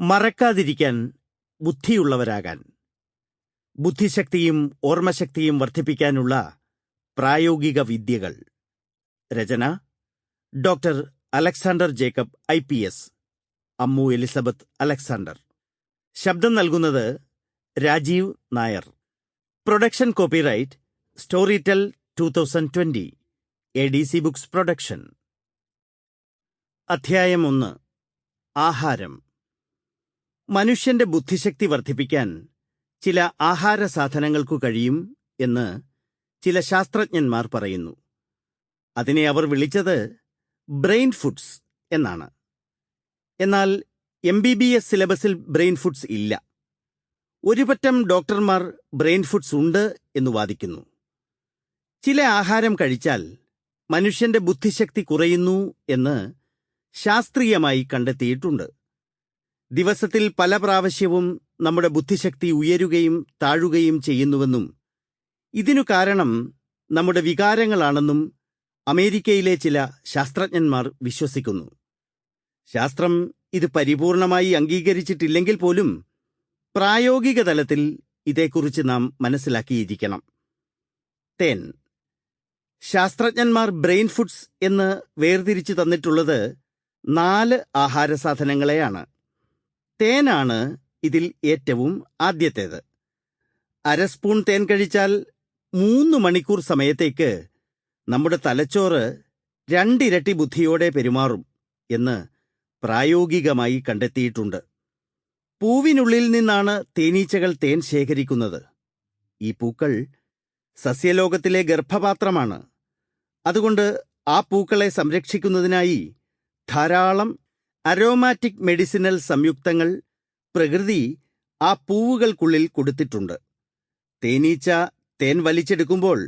മറക്കാതിരിക്കാൻ ബുദ്ധിയുള്ളവരാകാൻ. ബുദ്ധിശക്തിയും ഓർമ്മശക്തിയും വർദ്ധിപ്പിക്കാനുള്ള പ്രായോഗിക വിദ്യകൾ. രചന doctor Alexander Jacob I P S. Ammu Elizabeth Alexander. ശബ്ദം നൽകുന്നത് Rajeev Nair. Production copyright Storytel two thousand twenty A D C books production. അധ്യായം ഒന്ന് ആഹാരം. മനുഷ്യന്റെ ബുദ്ധിശക്തി വർദ്ധിപ്പിക്കാൻ ചില ആഹാര സാധനങ്ങൾക്കു കഴിയും എന്ന് ചില ശാസ്ത്രജ്ഞന്മാർ പറയുന്നു. അതിനെ അവർ വിളിച്ചത് ബ്രെയിൻ ഫുഡ്സ് എന്നാണ്. എന്നാൽ എം ബി ബി എസ് സിലബസിൽ ബ്രെയിൻ ഫുഡ്സ് ഇല്ല. ഒരുപറ്റം ഡോക്ടർമാർ ബ്രെയിൻ ഫുഡ്സ് ഉണ്ട് എന്ന് വാദിക്കുന്നു. ചില ആഹാരം കഴിച്ചാൽ മനുഷ്യന്റെ ബുദ്ധിശക്തി കുറയുന്നു എന്ന് ശാസ്ത്രീയമായി കണ്ടെത്തിയിട്ടുണ്ട്. ദിവസത്തിൽ പല പ്രാവശ്യവും നമ്മുടെ ബുദ്ധിശക്തി ഉയരുകയും താഴുകയും ചെയ്യുന്നുവെന്നും ഇതിനു കാരണം നമ്മുടെ വികാരങ്ങളാണെന്നും അമേരിക്കയിലെ ചില ശാസ്ത്രജ്ഞന്മാർ വിശ്വസിക്കുന്നു. ശാസ്ത്രം ഇത് പരിപൂർണമായി അംഗീകരിച്ചിട്ടില്ലെങ്കിൽ പോലും പ്രായോഗിക തലത്തിൽ ഇതേക്കുറിച്ച് നാം മനസ്സിലാക്കിയിരിക്കണം. തേൻ. ശാസ്ത്രജ്ഞന്മാർ ബ്രെയിൻ ഫുഡ്സ് എന്ന് വേർതിരിച്ചു തന്നിട്ടുള്ളത് നാല് ആഹാരസാധനങ്ങളെയാണ്. തേനാണ് ഇതിൽ ഏറ്റവും ആദ്യത്തേത്. അര സ്പൂൺ തേൻ കഴിച്ചാൽ മൂന്ന് മണിക്കൂർ സമയത്തേക്ക് നമ്മുടെ തലച്ചോറ് രണ്ടിരട്ടി ബുദ്ധിയോടെ പെരുമാറും എന്ന് പ്രായോഗികമായി കണ്ടെത്തിയിട്ടുണ്ട്. പൂവിനുള്ളിൽ നിന്നാണ് തേനീച്ചകൾ തേൻ ശേഖരിക്കുന്നത്. ഈ പൂക്കൾ സസ്യലോകത്തിലെ ഗർഭപാത്രമാണ്. അതുകൊണ്ട് ആ പൂക്കളെ സംരക്ഷിക്കുന്നതിനായി ധാരാളം അരോമാറ്റിക് മെഡിസിനൽ സംയുക്തങ്ങൾ പ്രകൃതി ആ പൂവുകൾക്കുള്ളിൽ കൊടുത്തിട്ടുണ്ട്. തേനീച്ച തേൻ വലിച്ചെടുക്കുമ്പോൾ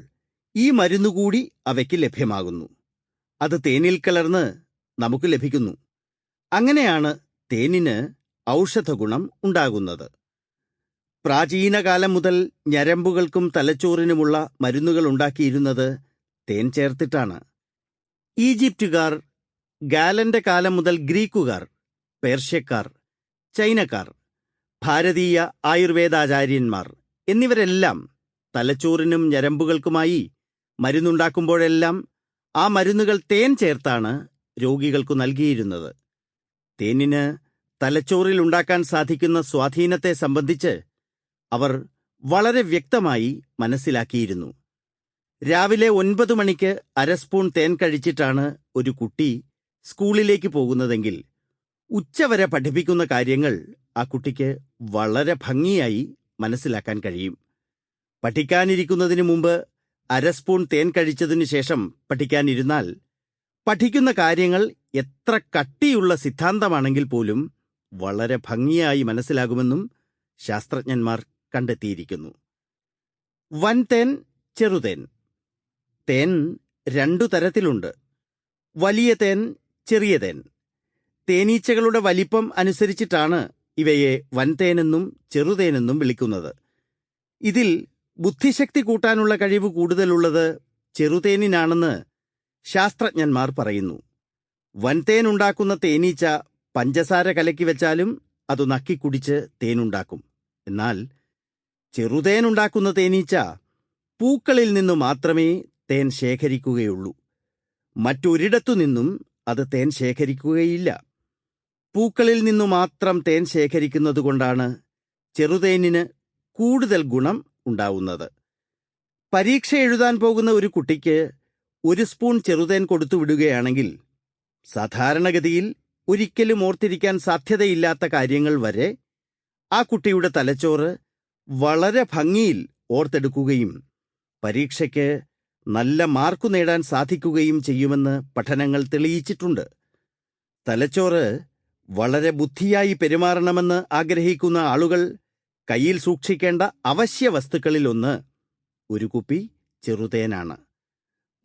ഈ മരുന്നുകൂടി അവയ്ക്ക് ലഭ്യമാകുന്നു. അത് തേനിൽ കലർന്ന് നമുക്ക് ലഭിക്കുന്നു. അങ്ങനെയാണ് തേനിന് ഔഷധഗുണം ഉണ്ടാകുന്നത്. പ്രാചീന കാലം മുതൽ ഞരമ്പുകൾക്കും തലച്ചോറിനുമുള്ള മരുന്നുകൾ ഉണ്ടാക്കിയിരുന്നത് തേൻ ചേർത്തിട്ടാണ്. ഈജിപ്തുകാർ ഗാലന്റെ കാലം മുതൽ ഗ്രീക്കുകാർ പേർഷ്യക്കാർ ചൈനക്കാർ ഭാരതീയ ആയുർവേദാചാര്യന്മാർ എന്നിവരെല്ലാം തലച്ചോറിനും ഞരമ്പുകൾക്കുമായി മരുന്നുണ്ടാക്കുമ്പോഴെല്ലാം ആ മരുന്നുകൾ തേൻ ചേർത്താണ് രോഗികൾക്കു നൽകിയിരുന്നത്. തേനിന് തലച്ചോറിൽ ഉണ്ടാക്കാൻ സാധിക്കുന്ന സ്വാധീനത്തെ സംബന്ധിച്ച് അവർ വളരെ വ്യക്തമായി മനസ്സിലാക്കിയിരുന്നു. രാവിലെ ഒൻപത് മണിക്ക് അര സ്പൂൺ തേൻ കഴിച്ചിട്ടാണ് ഒരു കുട്ടി സ്കൂളിലേക്ക് പോകുന്നതെങ്കിൽ ഉച്ചവരെ പഠിപ്പിക്കുന്ന കാര്യങ്ങൾ ആ കുട്ടിക്ക് വളരെ ഭംഗിയായി മനസ്സിലാക്കാൻ കഴിയും. പഠിക്കാനിരിക്കുന്നതിന് മുമ്പ് അര സ്പൂൺ തേൻ കഴിച്ചതിനു ശേഷം പഠിക്കാനിരുന്നാൽ പഠിക്കുന്ന കാര്യങ്ങൾ എത്ര കട്ടിയുള്ള സിദ്ധാന്തമാണെങ്കിൽ പോലും വളരെ ഭംഗിയായി മനസ്സിലാകുമെന്നും ശാസ്ത്രജ്ഞന്മാർ കണ്ടെത്തിയിരിക്കുന്നു. വൻതേൻ ചെറുതേൻ തേൻ രണ്ടു തരത്തിലുണ്ട്. വലിയ തേൻ ചെറിയ തേൻ തേനീച്ചകളുടെ വലിപ്പം അനുസരിച്ചിട്ടാണ് ഇവയെ വൻതേനെന്നും ചെറുതേനെന്നും വിളിക്കുന്നത്. ഇതിൽ ബുദ്ധിശക്തി കൂട്ടാനുള്ള കഴിവ് കൂടുതലുള്ളത് ചെറുതേനിനാണെന്ന് ശാസ്ത്രജ്ഞന്മാർ പറയുന്നു. വൻതേൻ ഉണ്ടാക്കുന്ന തേനീച്ച പഞ്ചസാര കലക്കി വെച്ചാലും അത് നക്കിക്കുടിച്ച് തേനുണ്ടാക്കും. എന്നാൽ ചെറുതേനുണ്ടാക്കുന്ന തേനീച്ച പൂക്കളിൽ നിന്നു മാത്രമേ തേൻ ശേഖരിക്കുകയുള്ളൂ. മറ്റൊരിടത്തു നിന്നും അത് തേൻ ശേഖരിക്കുകയില്ല. പൂക്കളിൽ നിന്നു മാത്രം തേൻ ശേഖരിക്കുന്നതുകൊണ്ടാണ് ചെറുതേനിന് കൂടുതൽ ഗുണം ഉണ്ടാവുന്നത്. പരീക്ഷ എഴുതാൻ പോകുന്ന ഒരു കുട്ടിക്ക് ഒരു സ്പൂൺ ചെറുതേൻ കൊടുത്തു വിടുകയാണെങ്കിൽ സാധാരണഗതിയിൽ ഒരിക്കലും ഓർത്തിരിക്കാൻ സാധ്യതയില്ലാത്ത കാര്യങ്ങൾ വരെ ആ കുട്ടിയുടെ തലച്ചോറ് വളരെ ഭംഗിയിൽ ഓർത്തെടുക്കുകയും പരീക്ഷയ്ക്ക് നല്ല മാർക്കു നേടാൻ സാധിക്കുകയും ചെയ്യുമെന്ന് പഠനങ്ങൾ തെളിയിച്ചിട്ടുണ്ട്. തലച്ചോറ് വളരെ ബുദ്ധിയായി പെരുമാറണമെന്ന് ആഗ്രഹിക്കുന്ന ആളുകൾ കയ്യിൽ സൂക്ഷിക്കേണ്ട അവശ്യ വസ്തുക്കളിലൊന്ന് ഒരു കുപ്പി ചെറുതേനാണ്.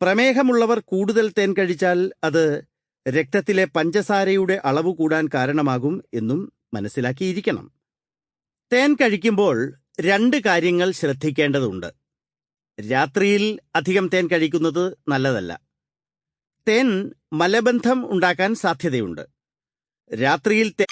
പ്രമേഹമുള്ളവർ കൂടുതൽ തേൻ കഴിച്ചാൽ അത് രക്തത്തിലെ പഞ്ചസാരയുടെ അളവ് കൂടാൻ കാരണമാകും എന്നും മനസ്സിലാക്കിയിരിക്കണം. തേൻ കഴിക്കുമ്പോൾ രണ്ട് കാര്യങ്ങൾ ശ്രദ്ധിക്കേണ്ടതുണ്ട്. രാത്രിയിൽ അധികം തേൻ കഴിക്കുന്നത് നല്ലതല്ല. തേൻ മലബന്ധം ഉണ്ടാക്കാൻ സാധ്യതയുണ്ട്. രാത്രിയിൽ തേ?